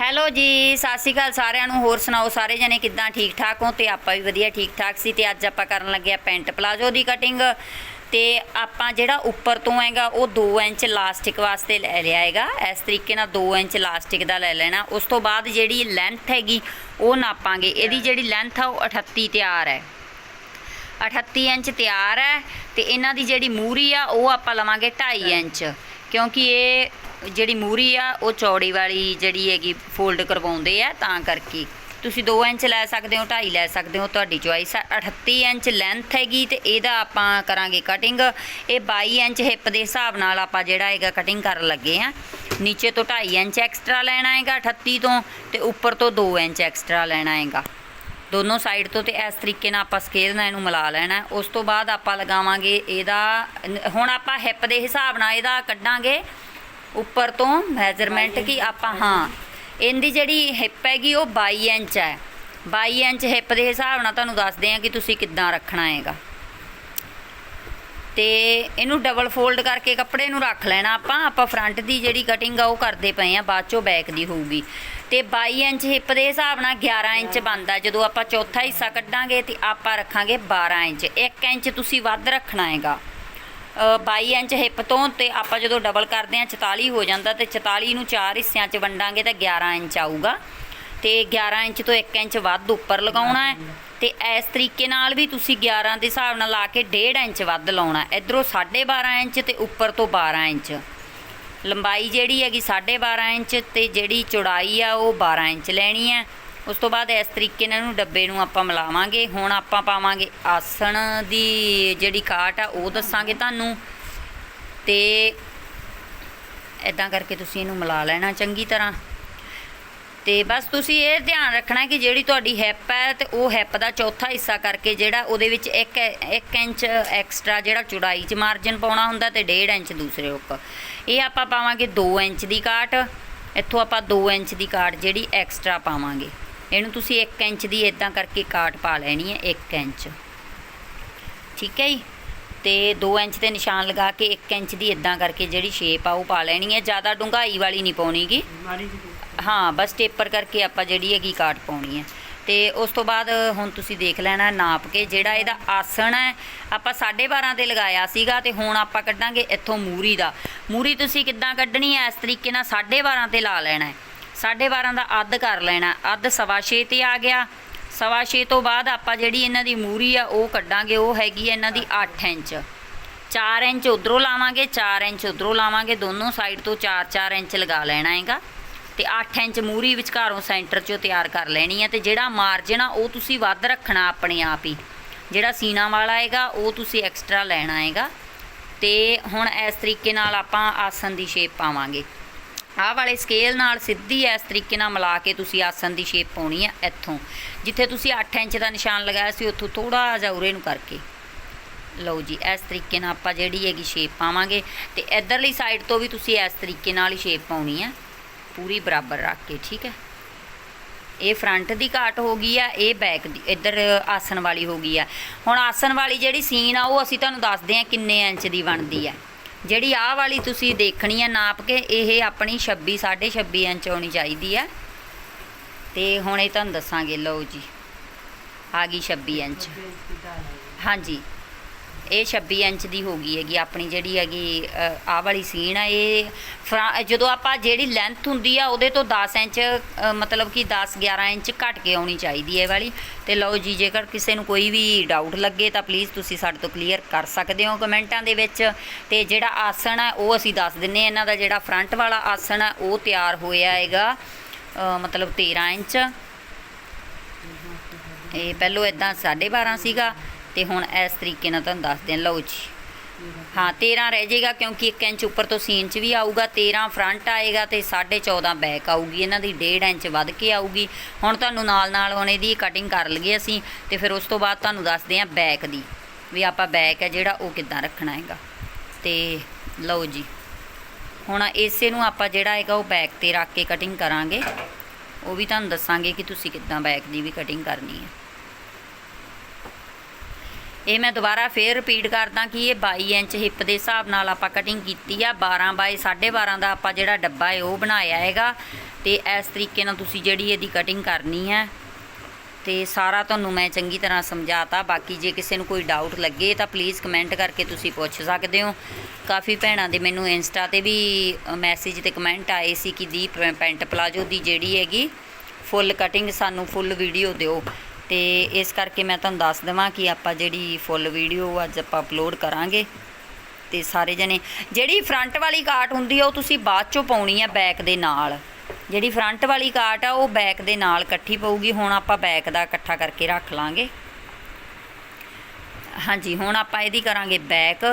Hello ਜੀ, ਸਤਿ ਸ਼੍ਰੀ ਅਕਾਲ ਸਾਰਿਆਂ ਨੂੰ, ਹੋਰ ਸੁਣਾਓ ਸਾਰੇ ਜਣੇ ਕਿੱਦਾਂ ਠੀਕ ਠਾਕ ਹੋ? ਤੇ ਆਪਾਂ ਵੀ ਵਧੀਆ ਠੀਕ ਠਾਕ ਸੀ ਤੇ ਅੱਜ ਆਪਾਂ ਕਰਨ ਲੱਗੇ ਆ ਪੈਂਟ ਪਲਾਜੋ ਦੀ ਕਟਿੰਗ ਤੇ ਆਪਾਂ ਜਿਹੜਾ ਉੱਪਰ ਤੋਂ ਹੈਗਾ, ਉਹ 2 ਇੰਚ ਲਾਸਟਿਕ ਵਾਸਤੇ ਲੈ ਲਿਆ ਹੈਗਾ। ਇਸ ਤਰੀਕੇ ਨਾਲ 2 ਇੰਚ ਲਾਸਟਿਕ ਦਾ ਲੈ ਲੈਣਾ। ਉਸ ਤੋਂ ਬਾਅਦ ਜਿਹੜੀ ਲੈਂਥ ਹੈਗੀ, ਉਹ ਨਾਪਾਂਗੇ। ਇਹਦੀ ਜਿਹੜੀ ਲੈਂਥ ਆ, ਉਹ 38 ਤਿਆਰ ਹੈ। 38 ਇੰਚ ਤਿਆਰ ਹੈ ਤੇ ਇਹਨਾਂ ਦੀ ਜਿਹੜੀ ਮੂਰੀ ਆ, ਉਹ ਆਪਾਂ ਲਵਾਂਗੇ 2.5 ਇੰਚ। ਕਿਉਂਕਿ ਇਹ ਜਿਹੜੀ ਮੂਰੀ ਆ, ਉਹ ਚੌੜੀ ਵਾਲੀ ਜਿਹੜੀ ਹੈਗੀ ਫੋਲਡ ਕਰਵਾਉਂਦੇ ਆ, ਤਾਂ ਕਰਕੇ। ਤੁਸੀਂ 2 ਇੰਚ ਲੈ ਸਕਦੇ ਹੋ 2.5 ਲੈ ਸਕਦੇ ਹੋ, ਤੁਹਾਡੀ ਚੁਆਇਸ ਆ। 38 ਇੰਚ ਲੈਂਥ ਹੈਗੀ ਤੇ ਇਹਦਾ ਆਪਾਂ ਕਰਾਂਗੇ ਕਟਿੰਗ ਇਹ 22 ਇੰਚ ਹਿੱਪ ਦੇ ਹਿਸਾਬ ਨਾਲ ਆਪਾਂ ਜਿਹੜਾ ਹੈਗਾ ਕਟਿੰਗ ਕਰਨ ਲੱਗੇ ਆ। ਨੀਚੇ ਤੋਂ 2.5 ਇੰਚ ਐਕਸਟਰਾ ਲੈਣਾ ਹੈਗਾ 38 ਤੋਂ ਤੇ ਉੱਪਰ ਤੋਂ 2 ਇੰਚ ਐਕਸਟਰਾ ਲੈਣਾ ਹੈਗਾ। ਦੋਨੋਂ ਸਾਈਡ ਤੋਂ ਤੇ ਇਸ ਤਰੀਕੇ ਨਾਲ ਆਪਾਂ ਸਕੇਲ ਨਾਲ ਇਹਨੂੰ ਮਿਲਾ ਲੈਣਾ। ਉਸ ਤੋਂ ਬਾਅਦ ਆਪਾਂ ਲਗਾਵਾਂਗੇ ਇਹਦਾ, ਹੁਣ ਆਪਾਂ ਹਿੱਪ ਦੇ ਹਿਸਾਬ ਨਾਲ ਇਹਦਾ ਕੱਢਾਂਗੇ। ਉੱਪਰ ਤੋਂ ਮੈਜ਼ਰਮੈਂਟ ਕਿ ਆਪਾਂ ਹਾਂ। ਇਹਦੀ ਜਿਹੜੀ ਹਿੱਪ ਹੈਗੀ ਉਹ 22 ਇੰਚ ਹੈ। 22 ਇੰਚ ਹਿੱਪ ਦੇ ਹਿਸਾਬ ਨਾਲ ਤੁਹਾਨੂੰ ਦੱਸਦੇ ਆ ਕਿ ਤੁਸੀਂ ਕਿੱਦਾਂ ਰੱਖਣਾ ਹੈਗਾ। ਤੇ ਇਹਨੂੰ ਡਬਲ ਫੋਲਡ ਕਰਕੇ ਕੱਪੜੇ ਨੂੰ ਰੱਖ ਲੈਣਾ ਆਪਾਂ। ਆਪਾਂ ਫਰੰਟ ਦੀ ਜਿਹੜੀ ਕਟਿੰਗ ਆ ਉਹ ਕਰਦੇ ਪਏ ਆ ਬਾਅਦ ਚੋਂ ਬੈਕ ਦੀ ਹੋਊਗੀ। ਤੇ 22 ਇੰਚ ਹਿੱਪ ਦੇ ਹਿਸਾਬ ਨਾਲ 11 ਇੰਚ ਬਣਦਾ। ਜਦੋਂ ਆਪਾਂ ਚੌਥਾ ਹਿੱਸਾ ਕੱਢਾਂਗੇ ਤੇ ਆਪਾਂ ਰੱਖਾਂਗੇ 12 ਇੰਚ। 1 ਇੰਚ ਤੁਸੀਂ ਵੱਧ ਰੱਖਣਾ ਹੈਗਾ। 22 ਇੰਚ ਹਿੱਪ ਤੋਂ ਤੇ ਆਪਾਂ ਜਦੋਂ ਡਬਲ ਕਰਦੇ ਆ 44 ਹੋ ਜਾਂਦਾ ਤੇ 44 ਨੂੰ ਚਾਰ ਹਿੱਸਿਆਂ 'ਚ ਵੰਡਾਂਗੇ ਤਾਂ 11 ਇੰਚ ਆਊਗਾ। ਤੇ 11 ਇੰਚ ਤੋਂ 1 ਇੰਚ ਵੱਧ ਉੱਪਰ ਲਗਾਉਣਾ ਹੈ ਤੇ ਇਸ ਤਰੀਕੇ ਨਾਲ ਵੀ ਤੁਸੀਂ 11 ਦੇ ਹਿਸਾਬ ਨਾਲ ਲਾ ਕੇ 1.5 ਇੰਚ ਵੱਧ ਲਾਉਣਾ ਇਧਰੋਂ 12.5 ਇੰਚ ਤੇ ਉੱਪਰ ਤੋਂ 12 ਇੰਚ। ਲੰਬਾਈ ਜਿਹੜੀ ਹੈਗੀ 12.5 ਇੰਚ ਤੇ ਜਿਹੜੀ ਚੌੜਾਈ ਆ ਉਹ 12 ਇੰਚ ਲੈਣੀ ਹੈ। ਉਸ ਤੋਂ ਬਾਅਦ ਇਸ ਤਰੀਕੇ ਨਾਲ ਇਹਨੂੰ ਡੱਬੇ ਨੂੰ ਆਪਾਂ ਮਿਲਾਵਾਂਗੇ। ਹੁਣ ਆਪਾਂ ਪਾਵਾਂਗੇ ਆਸਣ ਦੀ ਜਿਹੜੀ ਕਾਟ ਆ, ਉਹ ਦੱਸਾਂਗੇ ਤੁਹਾਨੂੰ। ਤੇ ਇਦਾਂ ਕਰਕੇ ਤੁਸੀਂ ਇਹਨੂੰ ਮਿਲਾ ਲੈਣਾ ਚੰਗੀ ਤਰ੍ਹਾਂ। ਤੇ ਬਸ ਤੁਸੀਂ ਇਹ ਧਿਆਨ ਰੱਖਣਾ ਕਿ ਜਿਹੜੀ ਤੁਹਾਡੀ ਹੈਪ ਹੈ ਤੇ ਉਹ ਹੈਪ ਦਾ ਚੌਥਾ ਹਿੱਸਾ ਕਰਕੇ ਜਿਹੜਾ ਉਹਦੇ ਵਿੱਚ 1 1 ਇੰਚ ਐਕਸਟਰਾ ਜਿਹੜਾ ਚੌੜਾਈ 'ਚ ਮਾਰਜਨ ਪਾਉਣਾ ਹੁੰਦਾ ਤੇ 1.5 ਇੰਚ ਦੂਸਰੇ ਉੱਪਰ। ਇਹ ਆਪਾਂ ਪਾਵਾਂਗੇ 2 ਇੰਚ ਦੀ ਕਾਟ। ਇੱਥੋਂ ਆਪਾਂ 2 ਇੰਚ ਦੀ ਕਾਟ ਜਿਹੜੀ ਐਕਸਟਰਾ ਪਾਵਾਂਗੇ। ਇਹਨੂੰ ਤੁਸੀਂ 1 ਇੰਚ ਦੀ ਇਦਾਂ ਕਰਕੇ ਕਾਟ ਪਾ ਲੈਣੀ ਹੈ 1 ਇੰਚ। ਠੀਕ ਹੈ ਜੀ? ਤੇ 2 ਇੰਚ ਤੇ ਨਿਸ਼ਾਨ ਲਗਾ ਕੇ 1 ਇੰਚ ਦੀ ਇਦਾਂ ਕਰਕੇ ਜਿਹੜੀ ਸ਼ੇਪ ਆ ਉਹ ਪਾ ਲੈਣੀ ਹੈ। ਜ਼ਿਆਦਾ ਡੂੰਘਾਈ ਵਾਲੀ ਨਹੀਂ ਪਾਉਣੀਗੀ ਹਾਂ ਬਸ ਟੇਪਰ ਕਰਕੇ ਆਪਾਂ ਜਿਹੜੀ ਹੈਗੀ ਕਾਟ ਪਾਉਣੀ ਹੈ। ਤੇ ਉਸ ਤੋਂ ਬਾਅਦ ਹੁਣ ਤੁਸੀਂ ਦੇਖ ਲੈਣਾ ਨਾਪ ਕੇ ਜਿਹੜਾ ਇਹਦਾ ਆਸਣ ਹੈ ਆਪਾਂ 12.5 ਤੇ ਲਗਾਇਆ ਸੀਗਾ ਤੇ ਹੁਣ ਆਪਾਂ ਕੱਢਾਂਗੇ ਇੱਥੋਂ ਮੂਰੀ ਦਾ। ਮੂਰੀ ਤੁਸੀਂ ਕਿੱਦਾਂ ਕੱਢਣੀ ਹੈ? ਇਸ ਤਰੀਕੇ ਨਾਲ 12.5 ਤੇ ਲਾ ਲੈਣਾ ਹੈ। 12.5 ਦਾ ਅੱਧ ਕਰ ਲੈਣਾ, ਅੱਧ ਸਵਾ ਛੇ ਤੇ ਆ ਗਿਆ। ਸਵਾ ਛੇ ਤੋਂ ਬਾਅਦ ਆਪਾਂ ਜਿਹੜੀ ਇਹਨਾਂ ਦੀ ਮੂਰੀ ਆ, ਉਹ ਕੱਢਾਂਗੇ, ਉਹ ਹੈਗੀ ਹੈ ਇਹਨਾਂ ਦੀ 8 ਇੰਚ। 4 ਇੰਚ ਉਧਰੋਂ ਲਾਵਾਂਗੇ 4 ਇੰਚ ਉਧਰੋਂ ਲਾਵਾਂਗੇ, ਦੋਨੋਂ ਸਾਈਡ ਤੋਂ 4-4 ਇੰਚ ਲਗਾ ਲੈਣਾ ਹੈਗਾ। ਤੇ 8 ਇੰਚ ਮੂਰੀ ਵਿਚਕਾਰੋਂ ਸੈਂਟਰ 'ਚੋਂ ਤਿਆਰ ਕਰ ਲੈਣੀ ਹੈ ਤੇ ਜਿਹੜਾ ਮਾਰਜਨ ਆ, ਉਹ ਤੁਸੀਂ ਵੱਧ ਰੱਖਣਾ ਆਪਣੇ ਆਪ ਹੀ। ਜਿਹੜਾ ਸੀਨਾ ਵਾਲਾ ਹੈਗਾ, ਉਹ ਤੁਸੀਂ ਐਕਸਟਰਾ ਲੈਣਾ ਹੈਗਾ। ਤੇ ਹੁਣ ਇਸ ਤਰੀਕੇ ਨਾਲ ਆਪਾਂ ਆਸਨ ਦੀ ਸ਼ੇਪ ਪਾਵਾਂਗੇ। ਆਹ ਵਾਲੇ ਸਕੇਲ ਨਾਲ ਸਿੱਧੀ ਇਸ ਤਰੀਕੇ ਨਾਲ ਮਿਲਾ ਕੇ ਤੁਸੀਂ ਆਸਨ ਦੀ ਸ਼ੇਪ ਪਾਉਣੀ ਹੈ ਇੱਥੋਂ। ਜਿੱਥੇ ਤੁਸੀਂ 8 ਇੰਚ ਦਾ ਨਿਸ਼ਾਨ ਲਗਾਇਆ ਸੀ, ਉੱਥੋਂ ਥੋੜਾ ਜਿਹਾ ਉਰੇ ਨੂੰ ਕਰਕੇ। ਲਓ ਜੀ, ਇਸ ਤਰੀਕੇ ਨਾਲ ਆਪਾਂ ਜਿਹੜੀ ਹੈਗੀ ਸ਼ੇਪ ਪਾਵਾਂਗੇ ਤੇ ਇਧਰਲੀ ਸਾਈਡ ਤੋਂ ਵੀ ਤੁਸੀਂ ਇਸ ਤਰੀਕੇ ਨਾਲ ਹੀ ਸ਼ੇਪ ਪਾਉਣੀ ਹੈ ਪੂਰੀ ਬਰਾਬਰ ਰੱਖ ਕੇ, ਠੀਕ ਹੈ? ਇਹ ਫਰੰਟ ਦੀ ਘਾਟ ਹੋ ਗਈ ਆ, ਇਹ ਬੈਕ ਦੀ, ਇੱਧਰ ਆਸਨ ਵਾਲੀ ਹੋ ਗਈ ਆ। ਹੁਣ ਆਸਨ ਵਾਲੀ ਜਿਹੜੀ ਸੀਨ ਆ, ਉਹ ਅਸੀਂ ਤੁਹਾਨੂੰ ਦੱਸਦੇ ਆ ਕਿੰਨੇ ਇੰਚ ਦੀ ਬਣਦੀ ਆ। ਜਿਹੜੀ ਆਹ ਵਾਲੀ ਤੁਸੀਂ ਦੇਖਣੀ ਆ ਨਾਪ ਕੇ ਇਹ ਆਪਣੀ 26 26 ਇੰਚ ਹੋਣੀ ਚਾਹੀਦੀ ਆ। ਤੇ ਹੁਣ ਇਹ ਤੁਹਾਨੂੰ ਦੱਸਾਂਗੇ ਲਓ ਜੀ ਆ ਗਈ 26 ਇੰਚ। ਹਾਂਜੀ। ਇਹ 26 ਇੰਚ ਦੀ ਹੋ ਗਈ ਹੈਗੀ, ਆਪਣੀ ਜਿਹੜੀ ਹੈਗੀ ਆਹ ਵਾਲੀ ਸੀਨ ਆ, ਇਹ ਫਰਾ- ਜਦੋਂ ਆਪਾਂ ਜਿਹੜੀ ਲੈਂਥ ਹੁੰਦੀ ਆ, ਉਹਦੇ ਤੋਂ 10 ਇੰਚ ਮਤਲਬ ਕਿ 10 11 ਇੰਚ ਘਟ ਕੇ ਆਉਣੀ ਚਾਹੀਦੀ ਹੈ ਇਹ ਵਾਲੀ। ਤੇ ਲਓ ਜੀ, ਜੇਕਰ ਕਿਸੇ ਨੂੰ ਕੋਈ ਵੀ ਡਾਊਟ ਲੱਗੇ, ਤਾਂ ਪਲੀਜ਼ ਤੁਸੀਂ ਸਾਡੇ ਤੋਂ ਕਲੀਅਰ ਕਰ ਸਕਦੇ ਹੋ ਕਮੈਂਟਾਂ ਦੇ ਵਿੱਚ। ਤੇ ਜਿਹੜਾ ਆਸਣ ਹੈ ਉਹ ਅਸੀਂ ਦੱਸ ਦਿੰਨੇ ਹਾਂ, ਇਹਨਾਂ ਦਾ ਜਿਹੜਾ ਫਰੰਟ ਵਾਲਾ ਆਸਣ ਹੈ ਉਹ ਤਿਆਰ ਹੋਇਆ ਹੈਗਾ ਮਤਲਬ 13 ਇੰਚ। ਇਹ ਪਹਿਲੋਂ ਇਦਾਂ 12.5 ਸੀਗਾ ਤੇ ਹੁਣ ਇਸ ਤਰੀਕੇ ਨਾਲ ਤੁਹਾਨੂੰ ਦੱਸਦੇ ਹਾਂ। ਲਓ ਜੀ। ਹਾਂ 13 ਰਹਿ ਜਾਏਗਾ ਕਿਉਂਕਿ 1 ਇੰਚ ਉੱਪਰ ਤੋਂ ਸੀਨ 'ਚ ਵੀ ਆਊਗਾ। 13 ਫਰੰਟ ਆਏਗਾ ਤੇ 14.5 ਬੈਕ ਆਊਗੀ। ਇਹਨਾਂ ਦੀ 1.5 ਇੰਚ ਵੱਧ ਕੇ ਆਊਗੀ। ਹੁਣ ਤੁਹਾਨੂੰ ਨਾਲ ਨਾਲ ਹੁਣ ਇਹਦੀ ਕਟਿੰਗ ਕਰ ਲਈਏ ਅਸੀਂ ਤੇ ਫਿਰ ਉਸ ਤੋਂ ਬਾਅਦ ਤੁਹਾਨੂੰ ਦੱਸਦੇ ਹਾਂ ਬੈਕ ਦੀ ਵੀ ਆਪਾਂ ਬੈਕ ਹੈ ਜਿਹੜਾ ਉਹ ਕਿੱਦਾਂ ਰੱਖਣਾ ਹੈਗਾ। ਤੇ ਲਓ ਜੀ। ਹੁਣ ਇਸੇ ਨੂੰ ਆਪਾਂ ਜਿਹੜਾ ਹੈਗਾ ਉਹ ਬੈਕ ਤੇ ਰੱਖ ਕੇ ਕਟਿੰਗ ਕਰਾਂਗੇ। ਉਹ ਵੀ ਤੁਹਾਨੂੰ ਦੱਸਾਂਗੇ ਕਿ ਤੁਸੀਂ ਕਿੱਦਾਂ ਬੈਕ ਦੀ ਵੀ ਕਟਿੰਗ ਕਰਨੀ ਹੈ। ਇਹ ਮੈਂ ਦੁਬਾਰਾ ਫੇਰ ਰਿਪੀਟ ਕਰਦਾ ਕਿ ਇਹ 22 ਇੰਚ ਹਿੱਪ ਦੇ ਹਿਸਾਬ ਨਾਲ ਆਪਾਂ ਕਟਿੰਗ ਕੀਤੀ ਆ। 12 ਬਾਈ 12.5 ਦਾ ਆਪਾਂ ਜਿਹੜਾ ਡੱਬਾ ਹੈ, ਉਹ ਬਣਾਇਆ ਹੈਗਾ। ਤੇ ਇਸ ਤਰੀਕੇ ਨਾਲ ਤੁਸੀਂ ਜਿਹੜੀ ਇਹਦੀ ਕਟਿੰਗ ਕਰਨੀ ਹੈ, ਤੇ ਸਾਰਾ ਤੁਹਾਨੂੰ ਮੈਂ ਚੰਗੀ ਤਰ੍ਹਾਂ ਸਮਝਾਤਾ। ਬਾਕੀ ਜੇ ਕਿਸੇ ਨੂੰ ਕੋਈ ਡਾਊਟ ਲੱਗੇ, ਤਾਂ ਪਲੀਜ਼ ਕਮੈਂਟ ਕਰਕੇ ਤੁਸੀਂ ਪੁੱਛ ਸਕਦੇ ਹੋ। ਕਾਫੀ ਭੈਣਾਂ ਦੇ ਮੈਨੂੰ ਇੰਸਟਾ ਤੇ ਵੀ ਮੈਸੇਜ ਤੇ ਕਮੈਂਟ ਆਏ ਸੀ ਕਿ ਦੀ ਪੈਂਟ ਪਲਾਜੋ ਦੀ ਜਿਹੜੀ ਹੈਗੀ ਫੁੱਲ ਕਟਿੰਗ ਸਾਨੂੰ ਫੁੱਲ ਵੀਡੀਓ ਦਿਓ। ਤੇ ਇਸ ਕਰਕੇ ਮੈਂ ਤੁਹਾਨੂੰ ਦੱਸ ਦੇਵਾਂ ਕਿ ਆਪਾਂ ਜਿਹੜੀ ਫੁੱਲ ਵੀਡੀਓ ਅੱਜ ਆਪਾਂ ਅਪਲੋਡ ਕਰਾਂਗੇ। ਤੇ ਸਾਰੇ ਜਣੇ, ਜਿਹੜੀ ਫਰੰਟ ਵਾਲੀ ਕਾਟ ਹੁੰਦੀ ਆ, ਉਹ ਤੁਸੀਂ ਬਾਅਦ ਚੋਂ ਪਾਉਣੀ ਆ ਬੈਕ ਦੇ ਨਾਲ। ਜਿਹੜੀ ਫਰੰਟ ਵਾਲੀ ਕਾਟ ਆ, ਉਹ ਬੈਕ ਦੇ ਨਾਲ ਇਕੱਠੀ ਪਊਗੀ। ਹੁਣ ਆਪਾਂ ਬੈਕ ਦਾ ਇਕੱਠਾ ਕਰਕੇ ਰੱਖ ਲਾਂਗੇ। ਹਾਂਜੀ, ਹੁਣ ਆਪਾਂ ਇਹਦੀ ਕਰਾਂਗੇ ਬੈਕ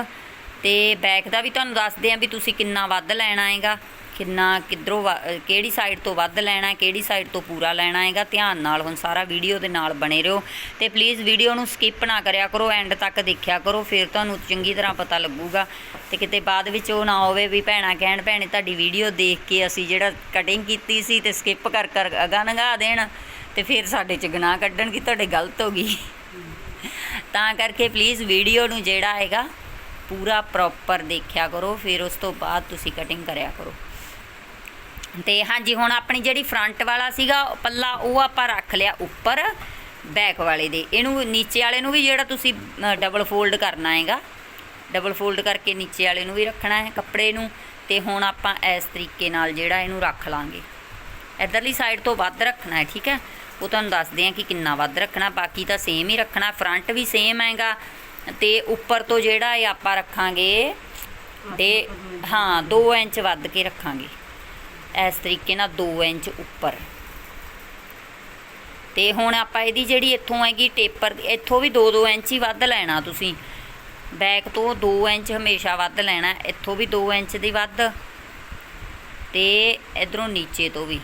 ਤੇ ਬੈਕ ਦਾ ਵੀ ਤੁਹਾਨੂੰ ਦੱਸਦੇ ਆਂ ਵੀ ਤੁਸੀਂ ਕਿੰਨਾ ਵੱਧ ਲੈਣਾ ਹੈਗਾ। ਕਿੰਨਾ, ਕਿੱਧਰੋਂ ਵ- ਕਿਹੜੀ ਸਾਈਡ ਤੋਂ ਵੱਧ ਲੈਣਾ, ਕਿਹੜੀ ਸਾਈਡ ਤੋਂ ਪੂਰਾ ਲੈਣਾ ਹੈਗਾ, ਧਿਆਨ ਨਾਲ ਹੁਣ ਸਾਰਾ ਵੀਡੀਓ ਦੇ ਨਾਲ ਬਣੇ ਰਹੋ। ਤੇ ਪਲੀਜ਼ ਵੀਡੀਓ ਨੂੰ ਸਕਿਪ ਨਾ ਕਰਿਆ ਕਰੋ ਐਂਡ ਤੱਕ ਦੇਖਿਆ ਕਰੋ, ਫਿਰ ਤੁਹਾਨੂੰ ਚੰਗੀ ਤਰ੍ਹਾਂ ਪਤਾ ਲੱਗੂਗਾ। ਤੇ ਕਿਤੇ ਬਾਅਦ ਵਿੱਚ ਉਹ ਨਾ ਹੋਵੇ ਵੀ ਭੈਣਾ ਕਹਿਣ, ਭੈਣੇ, ਤੁਹਾਡੀ ਵੀਡੀਓ ਦੇਖ ਕੇ ਅਸੀਂ ਜਿਹੜਾ ਕਟਿੰਗ ਕੀਤੀ ਸੀ ਤੇ ਸਕਿਪ ਕਰ ਕਰ ਅਗਾ ਨਗਾ ਦੇਣ, ਤੇ ਫਿਰ ਸਾਡੇ ਚ ਗੁਨਾਹ ਕੱਢਣ ਕਿ ਤੁਹਾਡੇ ਗਲਤ ਹੋ ਗਈ। ਤਾਂ ਕਰਕੇ ਪਲੀਜ਼ ਵੀਡੀਓ ਨੂੰ ਜਿਹੜਾ ਹੈਗਾ, ਪੂਰਾ ਪ੍ਰੋਪਰ ਦੇਖਿਆ ਕਰੋ, ਫਿਰ ਉਸ ਤੋਂ ਬਾਅਦ ਤੁਸੀਂ ਕਟਿੰਗ ਕਰਿਆ ਕਰੋ। ਤੇ ਹਾਂਜੀ ਹੁਣ ਆਪਣੀ ਜਿਹੜੀ ਫਰੰਟ ਵਾਲਾ ਸੀਗਾ ਪੱਲਾ ਉਹ ਆਪਾਂ ਰੱਖ ਲਿਆ ਉੱਪਰ ਬੈਕ ਵਾਲੇ ਦੇ। ਇਹਨੂੰ ਨੀਚੇ ਵਾਲੇ ਨੂੰ ਵੀ ਜਿਹੜਾ ਤੁਸੀਂ ਡਬਲ ਫੋਲਡ ਕਰਨਾ ਹੈਗਾ ਡਬਲ ਫੋਲਡ ਕਰਕੇ ਨੀਚੇ ਵਾਲੇ ਨੂੰ ਵੀ ਰੱਖਣਾ ਹੈ ਕੱਪੜੇ ਨੂੰ ਤੇ ਹੁਣ ਆਪਾਂ ਇਸ ਤਰੀਕੇ ਨਾਲ ਜਿਹੜਾ ਇਹਨੂੰ ਰੱਖ ਲਾਂਗੇ। ਇਧਰਲੀ ਸਾਈਡ ਤੋਂ ਵੱਧ ਰੱਖਣਾ ਹੈ ਠੀਕ ਹੈ? ਉਹ ਤੁਹਾਨੂੰ ਦੱਸਦੇ ਆ ਕਿ ਕਿੰਨਾ ਵੱਧ ਰੱਖਣਾ ਬਾਕੀ ਤਾਂ ਸੇਮ ਹੀ ਰੱਖਣਾ ਫਰੰਟ ਵੀ ਸੇਮ ਹੈਗਾ ਤੇ ਉੱਪਰ ਤੋਂ ਜਿਹੜਾ ਇਹ ਆਪਾਂ ਰੱਖਾਂਗੇ ਤੇ ਹਾਂ 2 ਇੰਚ ਵੱਧ ਕੇ ਰੱਖਾਂਗੇ। ਇਸ ਤਰੀਕੇ ਨਾਲ 2 ਇੰਚ ਉੱਪਰ। ਤੇ ਹੁਣ ਆਪਾਂ ਇਹਦੀ ਜਿਹੜੀ ਇੱਥੋਂ ਹੈਗੀ ਟੇਪਰ, ਇੱਥੋਂ ਵੀ 2-2 ਇੰਚ ਹੀ ਵੱਧ ਲੈਣਾ ਤੁਸੀਂ। ਬੈਕ ਤੋਂ 2 ਇੰਚ ਹਮੇਸ਼ਾ ਵੱਧ ਲੈਣਾ, ਇੱਥੋਂ ਵੀ 2 ਇੰਚ ਦੀ ਵੱਧ। ਤੇ ਇਧਰੋਂ ਨੀਚੇ ਤੋਂ ਵੀ।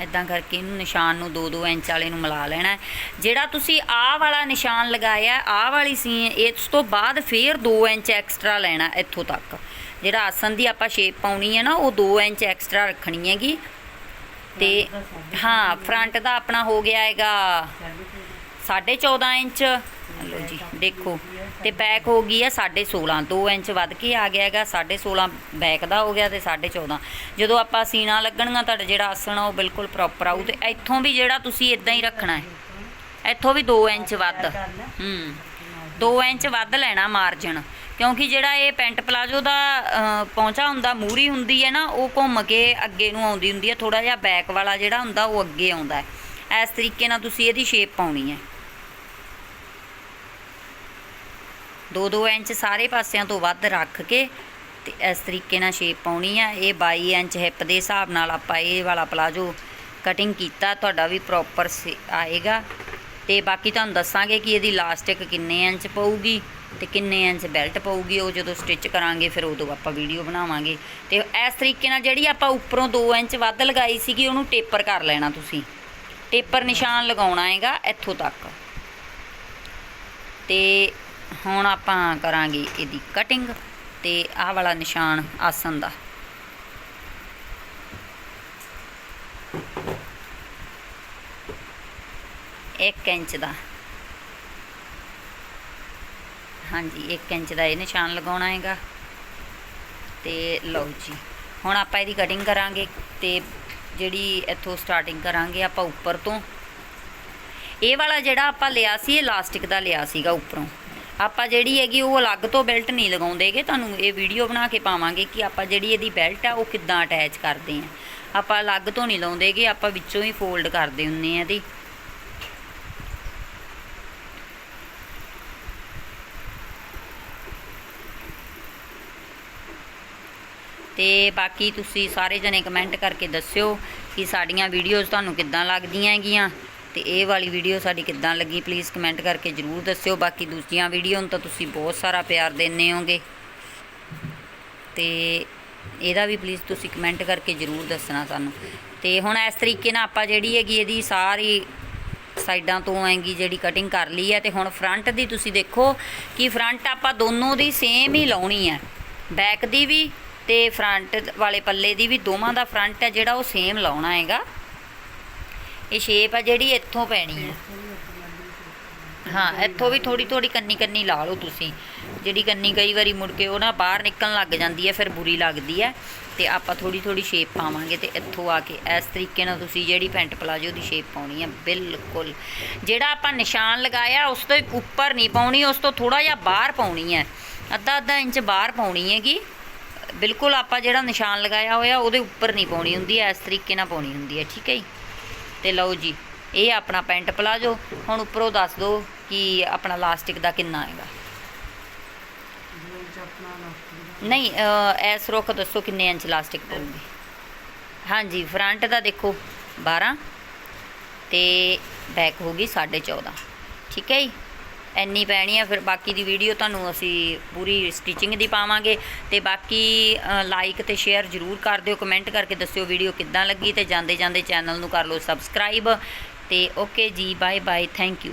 ਇਦਾਂ ਕਰਕੇ ਇਹਨੂੰ ਨਿਸ਼ਾਨ ਨੂੰ 2-2 ਇੰਚ ਵਾਲੇ ਨੂੰ ਮਿਲਾ ਲੈਣਾ। ਜਿਹੜਾ ਤੁਸੀਂ ਆਹ ਵਾਲਾ ਨਿਸ਼ਾਨ ਲਗਾਇਆ ਆਹ ਵਾਲੀ ਸੀ ਇਸ ਤੋਂ ਬਾਅਦ ਫੇਰ 2 ਇੰਚ ਐਕਸਟਰਾ ਲੈਣਾ ਇੱਥੋਂ ਤੱਕ। ਜਿਹੜਾ ਆਸਨ ਦੀ ਆਪਾਂ ਸ਼ੇਪ ਪਾਉਣੀ ਹੈ ਨਾ ਉਹ 2 ਇੰਚ ਐਕਸਟਰਾ ਰੱਖਣੀ ਹੈਗੀ। ਤੇ ਹਾਂ ਫਰੰਟ ਦਾ ਆਪਣਾ ਹੋ ਗਿਆ ਹੈਗਾ। 14.5 ਇੰਚ। ਲਓ ਜੀ, ਦੇਖੋ, ਤੇ ਬੈਕ ਹੋ ਗਈ ਹੈ 16.5 2 ਇੰਚ ਵੱਧ ਕੇ ਆ ਗਿਆ ਹੈਗਾ 16.5 ਬੈਕ ਦਾ ਹੋ ਗਿਆ ਤੇ 14.5 ਜਦੋਂ ਆਪਾਂ ਸੀਨਾ ਲੱਗਣਗਾ ਤੁਹਾਡਾ ਜਿਹੜਾ ਆਸਣ ਆ ਉਹ ਬਿਲਕੁਲ ਪ੍ਰੋਪਰ ਆਊ ਤੇ ਇੱਥੋਂ ਵੀ ਜਿਹੜਾ ਤੁਸੀਂ ਇਦਾਂ ਹੀ ਰੱਖਣਾ ਹੈ। ਇੱਥੋਂ ਵੀ 2 ਇੰਚ ਵੱਧ। ਹੂੰ 2 ਇੰਚ ਵੱਧ ਲੈਣਾ ਮਾਰਜਨ ਕਿਉਂਕਿ ਜਿਹੜਾ ਇਹ ਪੈਂਟ ਪਲਾਜੋ ਦਾ ਪਹੁੰਚਾ ਹੁੰਦਾ ਮੂਰੀ ਹੁੰਦੀ ਹੈ ਨਾ, ਉਹ ਘੁੰਮ ਕੇ ਅੱਗੇ ਨੂੰ ਆਉਂਦੀ ਹੁੰਦੀ ਹੈ ਥੋੜਾ ਜਿਹਾ ਬੈਕ ਵਾਲਾ ਜਿਹੜਾ ਹੁੰਦਾ, ਉਹ ਅੱਗੇ ਆਉਂਦਾ ਹੈ। ਇਸ ਤਰੀਕੇ ਨਾਲ ਤੁਸੀਂ ਇਹਦੀ ਸ਼ੇਪ ਪਾਉਣੀ ਹੈ। 2-2 ਇੰਚ ਸਾਰੇ ਪਾਸਿਆਂ ਤੋਂ ਵੱਧ ਰੱਖ ਕੇ ਤੇ ਇਸ ਤਰੀਕੇ ਨਾਲ ਸ਼ੇਪ ਪਾਉਣੀ ਆ। ਇਹ 22 ਇੰਚ ਹਿੱਪ ਦੇ ਹਿਸਾਬ ਨਾਲ ਆਪਾਂ ਇਹ ਵਾਲਾ ਪਲਾਜੋ ਕਟਿੰਗ ਕੀਤਾ, ਤੁਹਾਡਾ ਵੀ ਪ੍ਰੋਪਰ ਆਏਗਾ। ਤੇ ਬਾਕੀ ਤੁਹਾਨੂੰ ਦੱਸਾਂਗੇ ਕਿ ਇਹਦੀ ਲਾਸਟਿਕ ਕਿੰਨੇ ਇੰਚ ਪਊਗੀ ਤੇ ਕਿੰਨੇ ਇੰਚ ਬੈਲਟ ਪਊਗੀ, ਉਹ ਜਦੋਂ ਸਟਿਚ ਕਰਾਂਗੇ ਫਿਰ ਉਦੋਂ ਆਪਾਂ ਵੀਡੀਓ ਬਣਾਵਾਂਗੇ। ਤੇ ਇਸ ਤਰੀਕੇ ਨਾਲ ਜਿਹੜੀ ਆਪਾਂ ਉੱਪਰੋਂ 2 ਇੰਚ ਵੱਧ ਲਗਾਈ ਸੀਗੀ, ਉਹਨੂੰ ਟੇਪਰ ਕਰ ਲੈਣਾ ਤੁਸੀਂ। ਟੇਪਰ ਨਿਸ਼ਾਨ ਲਗਾਉਣਾ ਹੈਗਾ ਇੱਥੋਂ ਤੱਕ। ਤੇ ਹੁਣ ਆਪਾਂ ਕਰਾਂਗੇ ਇਹਦੀ ਕਟਿੰਗ ਤੇ ਆਹ ਵਾਲਾ ਨਿਸ਼ਾਨ ਆਸਨ ਦਾ। ਇੱਕ ਇੰਚ ਦਾ। ਹਾਂਜੀ 1 ਇੰਚ ਦਾ ਇਹ ਨਿਸ਼ਾਨ ਲਗਾਉਣਾ ਹੈਗਾ। ਤੇ ਲਓ ਜੀ, ਹੁਣ ਆਪਾਂ ਇਹਦੀ ਕਟਿੰਗ ਕਰਾਂਗੇ ਤੇ ਜਿਹੜੀ ਇੱਥੋਂ ਸਟਾਰਟਿੰਗ ਕਰਾਂਗੇ ਆਪਾਂ ਉੱਪਰ ਤੋਂ। ਇਹ ਵਾਲਾ ਜਿਹੜਾ ਆਪਾਂ ਲਿਆ ਸੀ, ਇਹ ਇਲਾਸਟਿਕ ਦਾ ਲਿਆ ਸੀਗਾ ਉੱਪਰੋਂ। ਆਪਾਂ ਜਿਹੜੀ ਹੈਗੀ ਉਹ ਅਲੱਗ ਤੋਂ ਬੈਲਟ ਨਹੀਂ ਲਗਾਉਂਦੇਗੇ। ਤੁਹਾਨੂੰ ਇਹ ਵੀਡੀਓ ਬਣਾ ਕੇ ਪਾਵਾਂਗੇ ਕਿ ਆਪਾਂ ਜਿਹੜੀ ਇਹਦੀ ਬੈਲਟ ਆ, ਉਹ ਕਿੱਦਾਂ ਅਟੈਚ ਕਰਦੇ ਆ। ਆਪਾਂ ਅਲੱਗ ਤੋਂ ਨਹੀਂ ਲਾਉਂਦੇਗੇ, ਆਪਾਂ ਵਿੱਚੋਂ ਹੀ ਫੋਲਡ ਕਰਦੇ ਹੁੰਨੇ ਆ ਇਹਦੀ। ਤੇ ਬਾਕੀ ਤੁਸੀਂ ਸਾਰੇ ਜਣੇ ਕਮੈਂਟ ਕਰਕੇ ਦੱਸਿਓ ਕਿ ਸਾਡੀਆਂ ਵੀਡੀਓਜ਼ ਤੁਹਾਨੂੰ ਕਿੱਦਾਂ ਲੱਗਦੀਆਂ ਹੈਗੀਆਂ। ਤੇ ਇਹ ਵਾਲੀ ਵੀਡੀਓ ਸਾਡੀ ਕਿੱਦਾਂ ਲੱਗੀ ਪਲੀਜ਼ ਕਮੈਂਟ ਕਰਕੇ ਜਰੂਰ ਦੱਸਿਓ। ਬਾਕੀ ਦੂਜੀਆਂ ਵੀਡੀਓ ਨੂੰ ਤਾਂ ਤੁਸੀਂ ਬਹੁਤ ਸਾਰਾ ਪਿਆਰ ਦਿੰਦੇ ਹੋਗੇ ਤੇ ਇਹਦਾ ਵੀ ਪਲੀਜ਼ ਤੁਸੀਂ ਕਮੈਂਟ ਕਰਕੇ ਜਰੂਰ ਦੱਸਣਾ ਸਾਨੂੰ। ਤੇ ਹੁਣ ਇਸ ਤਰੀਕੇ ਨਾਲ ਆਪਾਂ ਜਿਹੜੀ ਹੈਗੀ ਇਹਦੀ ਸਾਰੀ ਸਾਈਡਾਂ ਤੋਂ ਆਏਗੀ ਜਿਹੜੀ ਕਟਿੰਗ ਕਰ ਲਈ ਹੈ। ਤੇ ਹੁਣ ਫਰੰਟ ਦੀ ਤੁਸੀਂ ਦੇਖੋ ਕਿ ਫਰੰਟ ਆਪਾਂ ਦੋਨੋਂ ਦੀ ਸੇਮ ਹੀ ਲਾਉਣੀ ਹੈ। ਬੈਕ ਦੀ ਵੀ ਤੇ ਫਰੰਟ ਵਾਲੇ ਪੱਲੇ ਦੀ ਵੀ ਦੋਵਾਂ ਦਾ ਫਰੰਟ ਹੈ ਜਿਹੜਾ ਉਹ ਸੇਮ ਲਾਉਣਾ ਹੈਗਾ। ਇਹ ਸ਼ੇਪ ਆ ਜਿਹੜੀ ਇੱਥੋਂ ਪੈਣੀ ਹੈ ਹਾਂ, ਇੱਥੋਂ ਵੀ ਥੋੜੀ ਥੋੜੀ ਕੰਨੀ ਕੰਨੀ ਲਾ ਲਓ ਤੁਸੀਂ। ਜਿਹੜੀ ਕੰਨੀ ਕਈ ਵਾਰੀ ਮੁੜ ਕੇ ਉਹ ਨਾ ਬਾਹਰ ਨਿਕਲਣ ਲੱਗ ਜਾਂਦੀ ਹੈ ਫਿਰ ਬੁਰੀ ਲੱਗਦੀ ਹੈ ਤੇ ਆਪਾਂ ਥੋੜੀ ਥੋੜੀ ਸ਼ੇਪ ਪਾਵਾਂਗੇ ਤੇ ਇੱਥੋਂ ਆ ਕੇ ਇਸ ਤਰੀਕੇ ਨਾਲ ਤੁਸੀਂ ਜਿਹੜੀ ਪੈਂਟ ਪਲਾਜੋ ਦੀ ਸ਼ੇਪ ਪਾਉਣੀ ਹੈ ਬਿਲਕੁਲ। ਜਿਹੜਾ ਆਪਾਂ ਨਿਸ਼ਾਨ ਲਗਾਇਆ, ਉਸ ਤੋਂ ਉੱਪਰ ਨਹੀਂ ਪਾਉਣੀ, ਉਸ ਤੋਂ ਥੋੜਾ ਜਿਹਾ ਬਾਹਰ ਪਾਉਣੀ ਹੈ ਅੱਧਾ ਅੱਧਾ ਇੰਚ ਬਾਹਰ ਪਾਉਣੀ ਹੈਗੀ। ਬਿਲਕੁਲ ਆਪਾਂ ਜਿਹੜਾ ਨਿਸ਼ਾਨ ਲਗਾਇਆ ਹੋਇਆ, ਉਹਦੇ ਉੱਪਰ ਨਹੀਂ ਪਾਉਣੀ ਹੁੰਦੀ, ਇਸ ਤਰੀਕੇ ਨਾਲ ਪਾਉਣੀ ਹੁੰਦੀ ਹੈ ਠੀਕ ਹੈ ਜੀ? ਤੇ ਲਓ ਜੀ ਇਹ ਆਪਣਾ ਪੈਂਟ ਪਲਾਜੋ। ਹੁਣ ਉੱਪਰੋਂ ਦੱਸ ਦਿਓ ਕਿ ਆਪਣਾ ਲਾਸਟਿਕ ਦਾ ਕਿੰਨਾ ਹੈਗਾ। ਨਹੀਂ ਅਹ, ਇਸ ਰੁੱਖ ਦੱਸੋ ਕਿੰਨੇ ਇੰਚ ਲਾਸਟਿਕ ਪਊਗੀ। ਹਾਂਜੀ ਫਰੰਟ ਦਾ ਦੇਖੋ 12 ਤੇ ਬੈਕ ਹੋਗੀ 14.5 ਠੀਕ ਹੈ ਜੀ? ਇੰਨੀ ਪੈਣੀ ਆ, ਫਿਰ ਬਾਕੀ ਦੀ ਵੀਡੀਓ ਤੁਹਾਨੂੰ ਅਸੀਂ ਪੂਰੀ ਸਟਿਚਿੰਗ ਦੀ ਪਾਵਾਂਗੇ। ਤੇ ਬਾਕੀ ਲਾਈਕ ਤੇ ਸ਼ੇਅਰ ਜਰੂਰ ਕਰ ਦਿਓ ਕਮੈਂਟ ਕਰਕੇ ਦੱਸਿਓ ਵੀਡੀਓ ਕਿੱਦਾਂ ਲੱਗੀ ਤੇ ਜਾਂਦੇ ਜਾਂਦੇ ਚੈਨਲ ਨੂੰ ਕਰ ਲਓ ਸਬਸਕ੍ਰਾਈਬ ਤੇ ਓਕੇ ਜੀ ਬਾਏ ਬਾਏ ਥੈਂਕ ਯੂ